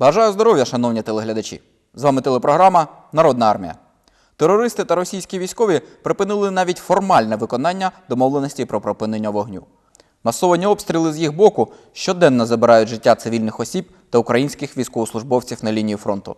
Бажаю здоров'я, шановні телеглядачі. З вами телепрограма Народна армія. Терористи та російські військові припинили навіть формальне виконання домовленості про припинення вогню. Масовані обстріли з їх боку щоденно забирають життя цивільних осіб та українських військовослужбовців на лінії фронту.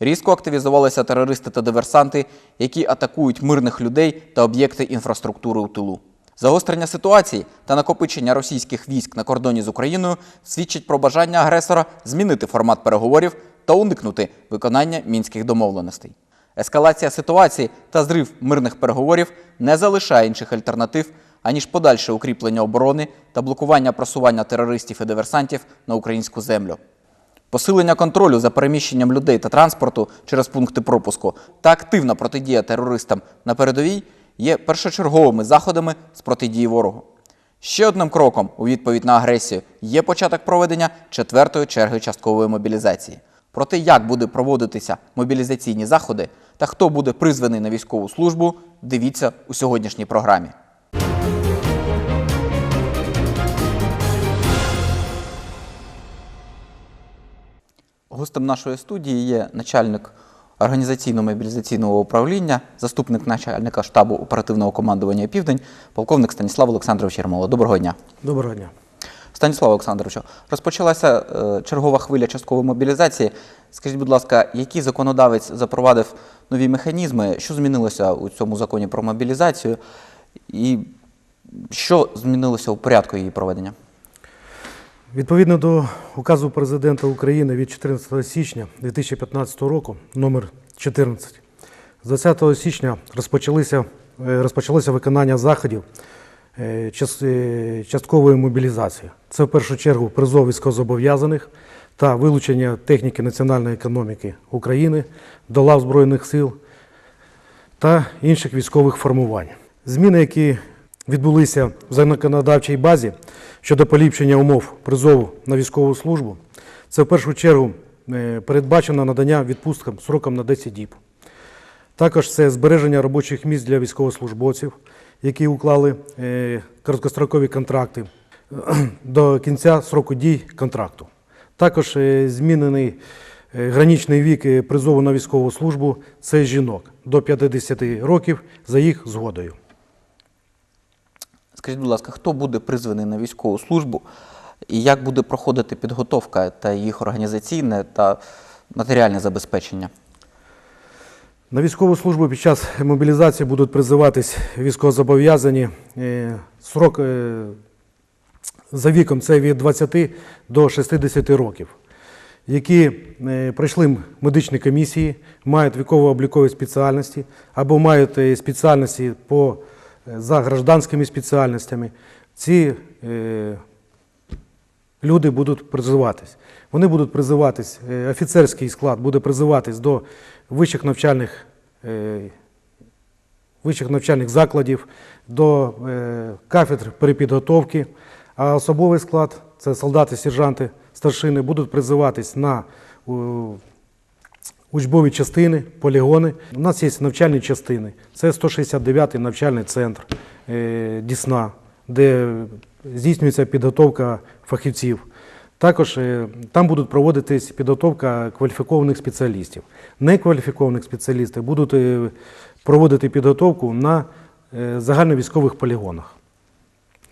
Різко активізувалися терористи та диверсанти, які атакують мирних людей та об'єкти інфраструктури у тилу. Загострення ситуації та накопичення російських військ на кордоні з Україною свідчить про бажання агресора змінити формат переговорів та уникнути виконання мінських домовленостей. Ескалація ситуації та зрив мирних переговорів не залишає інших альтернатив, аніж подальше укріплення оборони та блокування просування терористів і диверсантів на українську землю. Посилення контролю за переміщенням людей та транспорту через пункти пропуску та активна протидія терористам на передовій є першочерговими заходами з протидії ворогу. Ще одним кроком у відповідь на агресію є початок проведення четвертої черги часткової мобілізації. Про те, як буде проводитися мобілізаційні заходи та хто буде призваний на військову службу, дивіться у сьогоднішній програмі. Гостем нашої студії є начальник організаційно-мобілізаційного управління, заступник начальника штабу оперативного командування Південь, полковник Станіслав Олександрович Єрмоло. Доброго дня. Доброго дня. Станіслав Олександровичу, розпочалася е, чергова хвиля часткової мобілізації. Скажіть, будь ласка, який законодавець запровадив нові механізми? Що змінилося у цьому законі про мобілізацію? І що змінилося у порядку її проведення? Відповідно до указу президента України від 14 січня 2015 року, номер 14, з 20 січня розпочалися, е, розпочалося виконання заходів е, е, часткової мобілізації. Це в першу чергу призов військовозобов'язаних та вилучення техніки національної економіки України до лав Збройних сил та інших військових формувань. Зміни, які відбулися в законодавчій базі щодо поліпшення умов призову на військову службу, це в першу чергу е, передбачено надання відпусткам сроком на 10 діб. Також це збереження робочих місць для військовослужбовців, які уклали е, короткострокові контракти до кінця сроку дій контракту. Також е, змінений граничний вік призову на військову службу це жінок до 50 років за їх згодою. Скажіть, будь ласка, хто буде призваний на військову службу і як буде проходити підготовка та їх організаційне та матеріальне забезпечення? На військову службу під час мобілізації будуть призиватись військовозобов'язані. Е, Срок е, за віком це від 20 до 60 років, які е, пройшли медичні комісії, мають військово-облікові спеціальності або мають спеціальності по, за гражданськими спеціальностями. Ці е, люди будуть призиватись. Вони будуть призиватись, е, офіцерський склад буде призиватись до вищих навчальних, е, вищих навчальних закладів, до е, кафедр перепідготовки, а особовий склад це солдати, сержанти, старшини, будуть призиватись на е, учбові частини, полігони. У нас є навчальні частини. Це 169-й навчальний центр е, Дісна, де здійснюється підготовка фахівців. Також е, там будуть проводитись підготовка кваліфікованих спеціалістів. Некваліфікованих спеціалістів будуть е, проводити підготовку на загальновійськових полігонах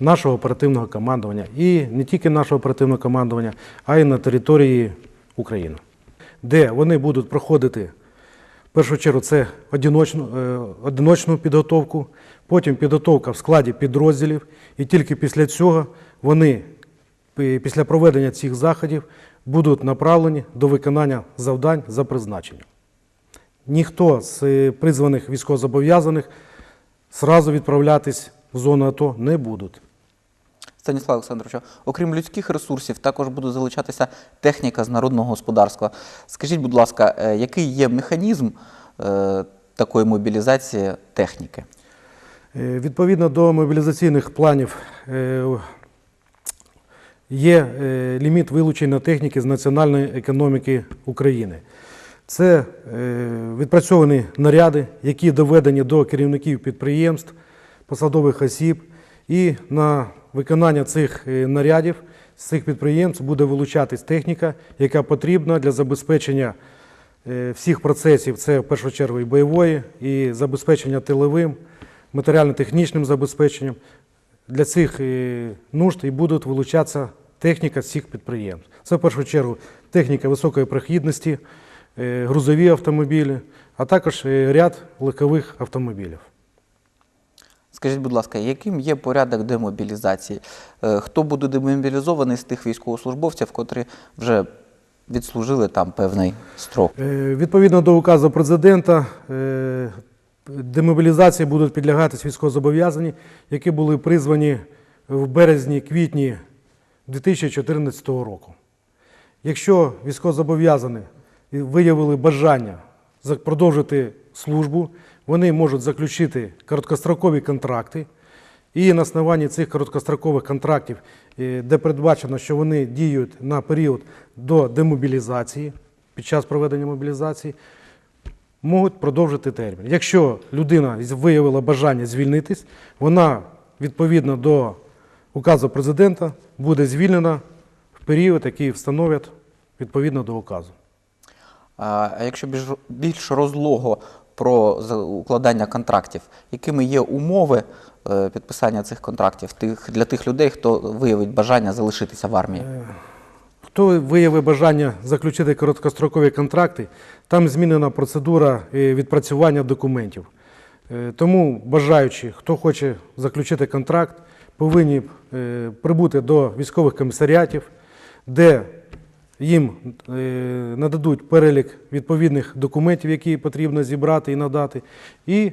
нашого оперативного командування. І не тільки нашого оперативного командування, а й на території України, де вони будуть проходити в першу чергу це одиночну, е, одиночну підготовку, потім підготовка в складі підрозділів, і тільки після цього вони після проведення цих заходів будуть направлені до виконання завдань за призначенням. Ніхто з е, призваних військовозобов'язаних зразу відправлятись в зону АТО не будуть. Станіслав Олександровичу, окрім людських ресурсів, також буде залучатися техніка з народного господарства. Скажіть, будь ласка, е, який є механізм е, такої мобілізації техніки? Е, Відповідно до мобілізаційних планів є ліміт вилучення техніки з національної економіки України. Це відпрацьовані наряди, які доведені до керівників підприємств, посадових осіб, І на виконання цих е, нарядів з цих підприємств буде вилучатись техніка, яка потрібна для забезпечення е, всіх процесів. Це в першу чергу і бойової, і забезпечення тиловим, матеріально-технічним забезпеченням. Для цих е, нужд і будуть вилучатися техніка цих підприємств. Це в першу чергу техніка високої прохідності, грузові автомобілі, а також ряд легкових автомобілів. Скажіть, будь ласка, яким є порядок демобілізації? Е, Хто буде демобілізований з тих військовослужбовців, котрі вже відслужили там певний строк? Е, Відповідно до указу президента, е, демобілізації будуть підлягати військовозобов'язані, які були призвані в березні-квітні 2014 року. Якщо військовозобов'язані виявили бажання продовжити службу, вони можуть заключити короткострокові контракти. І на основанні цих короткострокових контрактів, е, де передбачено, що вони діють на період до демобілізації, під час проведення мобілізації, можуть продовжити термін. Якщо людина виявила бажання звільнитись, вона відповідно до указу президента буде звільнена в період, який встановлять відповідно до указу. А якщо більш, більш розлого про укладання контрактів, якими є умови е, підписання цих контрактів для тих людей, хто виявить бажання залишитися в армії? Хто виявив бажання заключити короткострокові контракти, там змінена процедура е, відпрацювання документів. Е, Тому бажаючі, хто хоче заключити контракт, повинні е, прибути до військових комісаріатів, де їм е, нададуть перелік відповідних документів, які потрібно зібрати і надати, і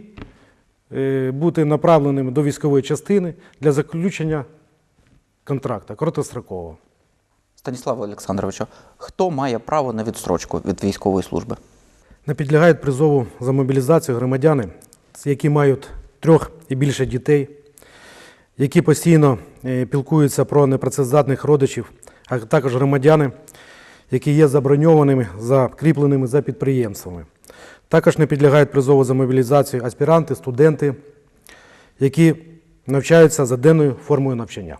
е, бути направленими до військової частини для заключення контракту короткострокового. Станіславе Олександровичу, хто має право на відстрочку від військової служби? Не підлягають призову за мобілізацію громадяни, які мають трьох і більше дітей, які постійно е, пілкуються про непрацездатних родичів, а також громадяни, які є заброньованими, закріпленими за підприємствами. Також не підлягають призову за мобілізацію аспіранти, студенти, які навчаються за денною формою навчання.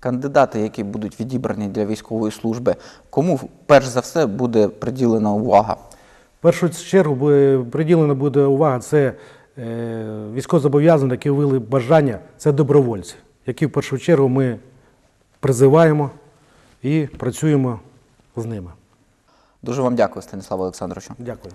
Кандидати, які будуть відібрані для військової служби, кому перш за все буде приділена увага? В першу чергу приділена буде увага це е, військовозобов'язані, які вили бажання, це добровольці, які в першу чергу ми призиваємо і працюємо з ними. Дуже вам дякую, Станіславе Олександровичу. Дякую.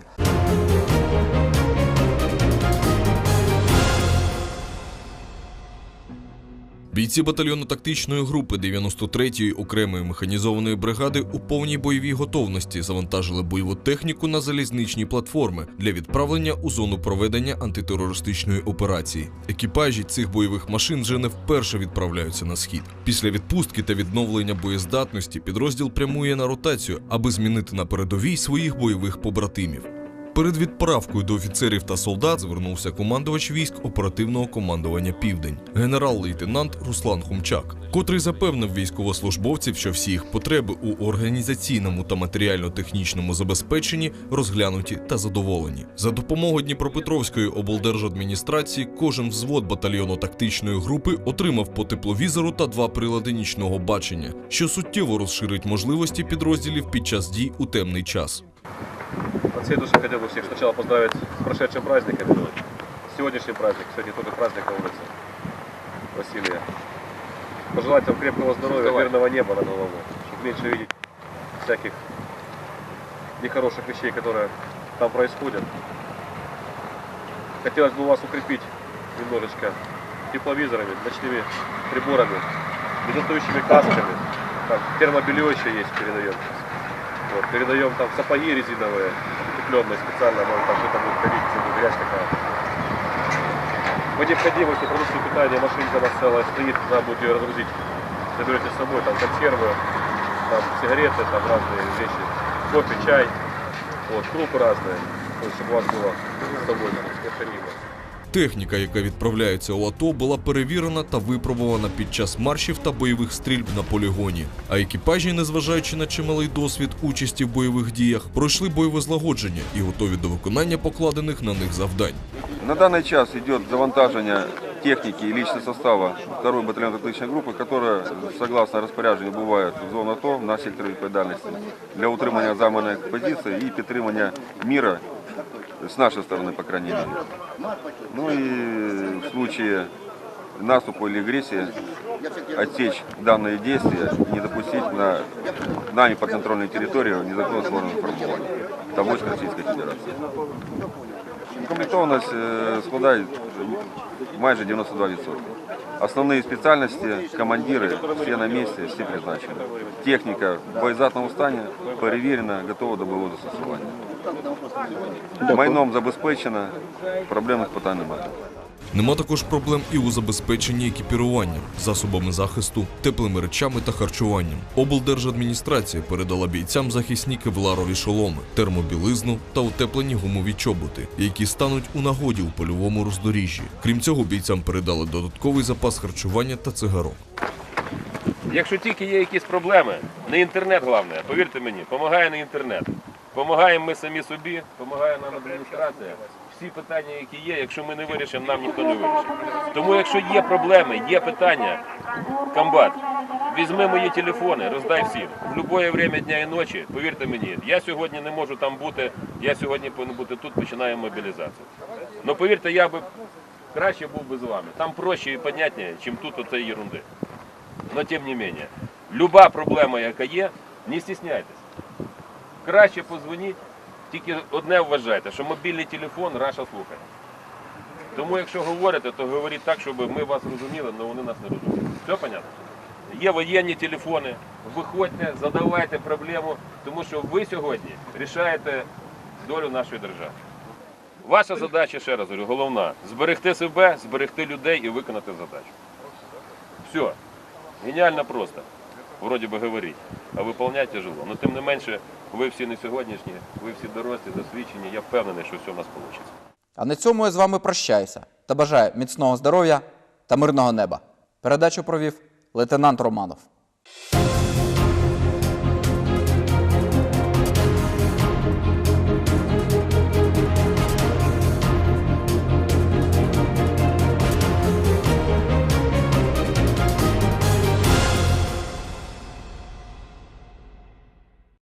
Бійці батальйону тактичної групи 93-ї окремої механізованої бригади у повній бойовій готовності завантажили бойову техніку на залізничні платформи для відправлення у зону проведення антитерористичної операції. Екіпажі цих бойових машин вже не вперше відправляються на схід. Після відпустки та відновлення боєздатності підрозділ прямує на ротацію, аби змінити на передовій своїх бойових побратимів. Перед відправкою до офіцерів та солдат звернувся командувач військ оперативного командування Південь, генерал-лейтенант Руслан Хумчак, котрий запевнив військовослужбовців, що всі їх потреби у організаційному та матеріально-технічному забезпеченні розглянуті та задоволені. За допомогою Дніпропетровської облдержадміністрації кожен взвод батальйону тактичної групи отримав по тепловізору та два прилади нічного бачення, що суттєво розширить можливості підрозділів під час дій у темний час. От всей души хотел бы всех сначала поздравить с прошедшим праздником. Сегодняшний праздник, сегодня тоже праздник на улице Василия. Пожелать вам крепкого здоровья, мирного неба над головой, чтобы меньше видеть всяких нехороших вещей, которые там происходят. Хотелось бы вас укрепить немножечко тепловизорами, ночными приборами, медотующими касками. Там термобелье еще есть, передаем. Вот, передаем там сапоги резиновые, утепленные специально, там что-то будет ходить, будет грязь какая-то. По необходимости продукцию питания машинка у нас целая стоит, надо будет ее разгрузить. Заберете с собой там консервы, там сигареты, там разные вещи, кофе, чай, вот, крупы разные, то есть, чтобы у вас было с собой необходимо. Техніка, яка відправляється у АТО, була перевірена та випробувана під час маршів та бойових стрільб на полігоні. А екіпажі, незважаючи на чималий досвід участі в бойових діях, пройшли бойове злагодження і готові до виконання покладених на них завдань. На даний час йде завантаження техники и личного состава второй батальон тактичной группы, которая, согласно распоряджению, бывает в зону АТО на секторе відповідальності для утримання займаних позицій і підтримання мира с нашей стороны, по крайней мере. Ну и в случае наступа или агрессии отсечь данные действия не допустить на нами подконтрольной территории незаконно сформированных формувань та войск Российской Федерации. Укомплектованность е, складає майже 92%. Основні спеціальності, командири, все на місці, всі призначені. Техніка в боєздатному стані перевірена, готова до бойового застосування. Майном забезпечена, проблемних питань немає. Нема також проблем і у забезпеченні екіпіруванням, засобами захисту, теплими речами та харчуванням. Облдержадміністрація передала бійцям захисні кевларові шоломи, термобілизну та утеплені гумові чоботи, які стануть у нагоді у польовому роздоріжжі. Крім цього, бійцям передали додатковий запас харчування та цигарок. Якщо тільки є якісь проблеми, не інтернет головне, повірте мені, допомагає не інтернет. Помагаємо ми самі собі, допомагає нам адміністрація. Всі питання, які є, якщо ми не вирішимо, нам ніхто не вирішить. Тому якщо є проблеми, є питання, комбат, візьми мої телефони, роздай всім. В будь-яке время дня і ночі, повірте мені, я сьогодні не можу там бути, я сьогодні повинен бути тут, починаємо мобілізацію. Ну повірте, я би краще був би з вами. Там проще і понятніше, ніж тут оцеї ерунди. Но тем не менее, люба проблема, яка є, не стісняйтесь. Краще позвоніть, тільки одне вважайте, що мобільний телефон Раша слухає. Тому якщо говорите, то говоріть так, щоб ми вас розуміли, але вони нас не розуміли. Все понятно? Є воєнні телефони, виходьте, задавайте проблему, тому що ви сьогодні рішаєте долю нашої держави. Ваша задача, ще раз говорю, головна зберегти себе, зберегти людей і виконати задачу. Все. Геніально просто. Вроді би говорить, а виповняти тяжело. Но тим не менше, ви всі не сьогоднішні, ви всі дорослі, досвідчені. Я впевнений, що все у нас вийде. А на цьому я з вами прощаюся та бажаю міцного здоров'я та мирного неба. Передачу провів лейтенант Романов.